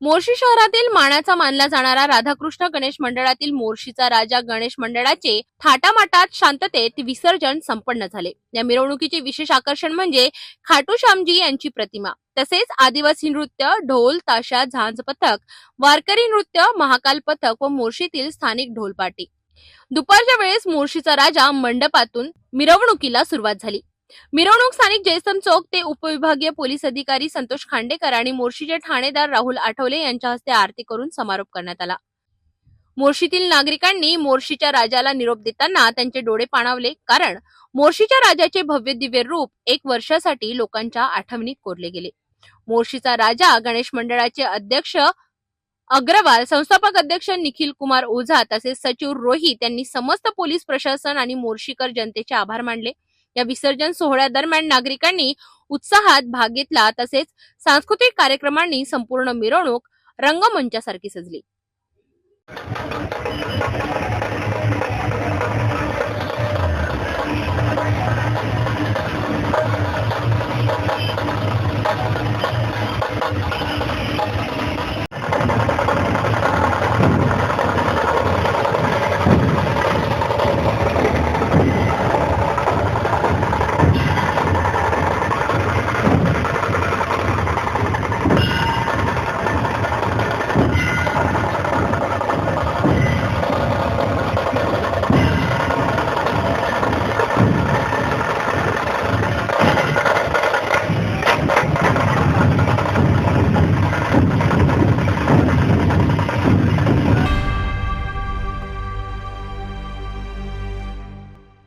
मोर्शी शहरातील मानाचा मानला जाणारा राधाकृष्ण गणेश मंडळातील मोर्शीचा राजा गणेश मंडळाचे थाटामाटात शांततेत विसर्जन संपन्न झाले. या मिरवणुकीचे विशेष आकर्षण म्हणजे खाटू श्यामजी यांची प्रतिमा. तसेच आदिवासी नृत्य ढोल ताशा झांज पथक वारकरी नृत्य महाकाल पथक व मोर्शीतील स्थानिक ढोलपाटी. दुपारच्या वेळेस मोर्शीचा राजा मंडपातून मिरवणुकीला सुरुवात झाली. मिरवणूक स्थानिक जयसम चौक ते उपविभागीय पोलीस अधिकारी संतोष खांडेकर आणि मोर्शीचे ठाणेदार राहुल आठवले यांच्या हस्ते आरती करून समारोप करण्यात आला. मोर्शीतील नागरिकांनी मोर्शीच्या राजाला निरोप देताना त्यांचे डोळे पाणावले कारण मोर्शीच्या राजाचे भव्य दिव्य रूप एक वर्षासाठी लोकांच्या आठवणीत कोरले गेले. मोर्शीचा राजा गणेश मंडळाचे अध्यक्ष अग्रवाल संस्थापक अध्यक्ष निखिल कुमार ओझा तसेच सचिव रोहित यांनी समस्त पोलीस प्रशासन आणि मोर्शीकर जनतेचे आभार मानले. या विसर्जन सोहळ्यादरम्यान नागरिकांनी उत्साहात भाग घेतला. तसेच सांस्कृतिक कार्यक्रमांनी संपूर्ण मिरवणूक रंगमंचासारखी सजली.